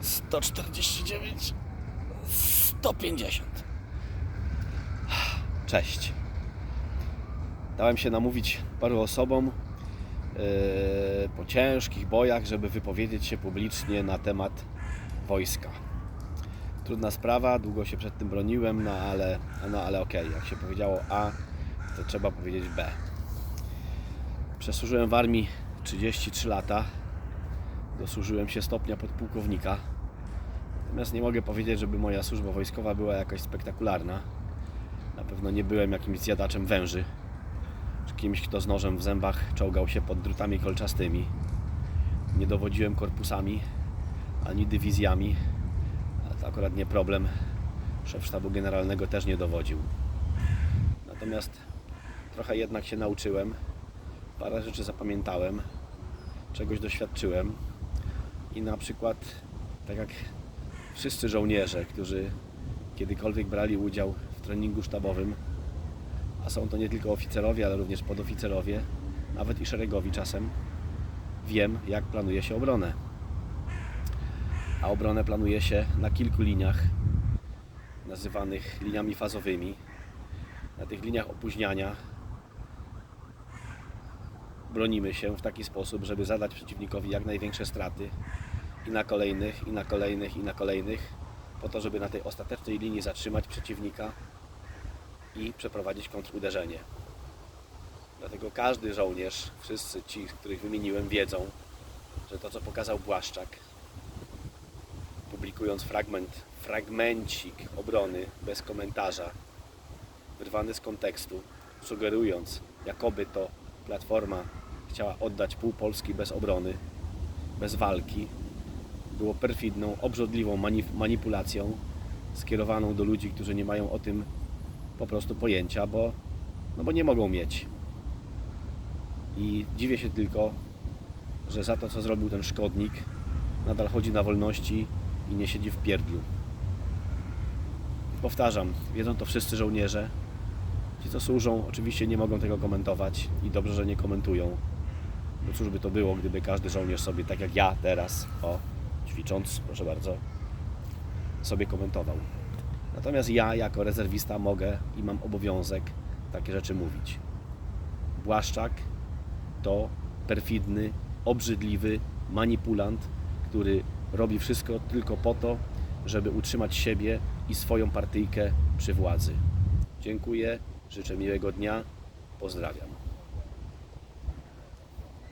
149, 150. Cześć. Dałem się namówić paru osobom yy, po ciężkich bojach, żeby wypowiedzieć się publicznie na temat wojska. Trudna sprawa, długo się przed tym broniłem, no ale, no ale okej, jak się powiedziało A, to trzeba powiedzieć B. Przesłużyłem w armii 33 lata. Dosłużyłem się stopnia podpułkownika. Natomiast nie mogę powiedzieć, żeby moja służba wojskowa była jakaś spektakularna. Na pewno nie byłem jakimś zjadaczem węży, czy kimś, kto z nożem w zębach czołgał się pod drutami kolczastymi. Nie dowodziłem korpusami ani dywizjami. Ale to akurat nie problem. Szef sztabu generalnego też nie dowodził. Natomiast trochę jednak się nauczyłem. Parę rzeczy zapamiętałem, czegoś doświadczyłem i na przykład, tak jak wszyscy żołnierze, którzy kiedykolwiek brali udział w treningu sztabowym, a są to nie tylko oficerowie, ale również podoficerowie, nawet i szeregowi czasem, wiem, jak planuje się obronę. A obronę planuje się na kilku liniach, nazywanych liniami fazowymi. Na tych liniach opóźniania bronimy się w taki sposób, żeby zadać przeciwnikowi jak największe straty i na kolejnych, i na kolejnych, i na kolejnych, po to, żeby na tej ostatecznej linii zatrzymać przeciwnika i przeprowadzić kontruderzenie. Dlatego każdy żołnierz, wszyscy ci, których wymieniłem, wiedzą, że to, co pokazał Błaszczak, publikując fragment, fragmencik obrony bez komentarza, wyrwany z kontekstu, sugerując, jakoby to Platforma chciała oddać pół Polski bez obrony, bez walki, było perfidną, obrzydliwą manip- manipulacją skierowaną do ludzi, którzy nie mają o tym po prostu pojęcia, bo, no bo nie mogą mieć. I dziwię się tylko, że za to, co zrobił ten szkodnik, nadal chodzi na wolności i nie siedzi w pierdlu. Powtarzam, wiedzą to wszyscy żołnierze. Ci, co służą, oczywiście nie mogą tego komentować i dobrze, że nie komentują. Bo cóż by to było, gdyby każdy żołnierz sobie, tak jak ja teraz, o, ćwicząc, proszę bardzo, sobie komentował. Natomiast ja, jako rezerwista, mogę i mam obowiązek takie rzeczy mówić. Błaszczak to perfidny, obrzydliwy manipulant, który robi wszystko tylko po to, żeby utrzymać siebie i swoją partyjkę przy władzy. Dziękuję, życzę miłego dnia, pozdrawiam.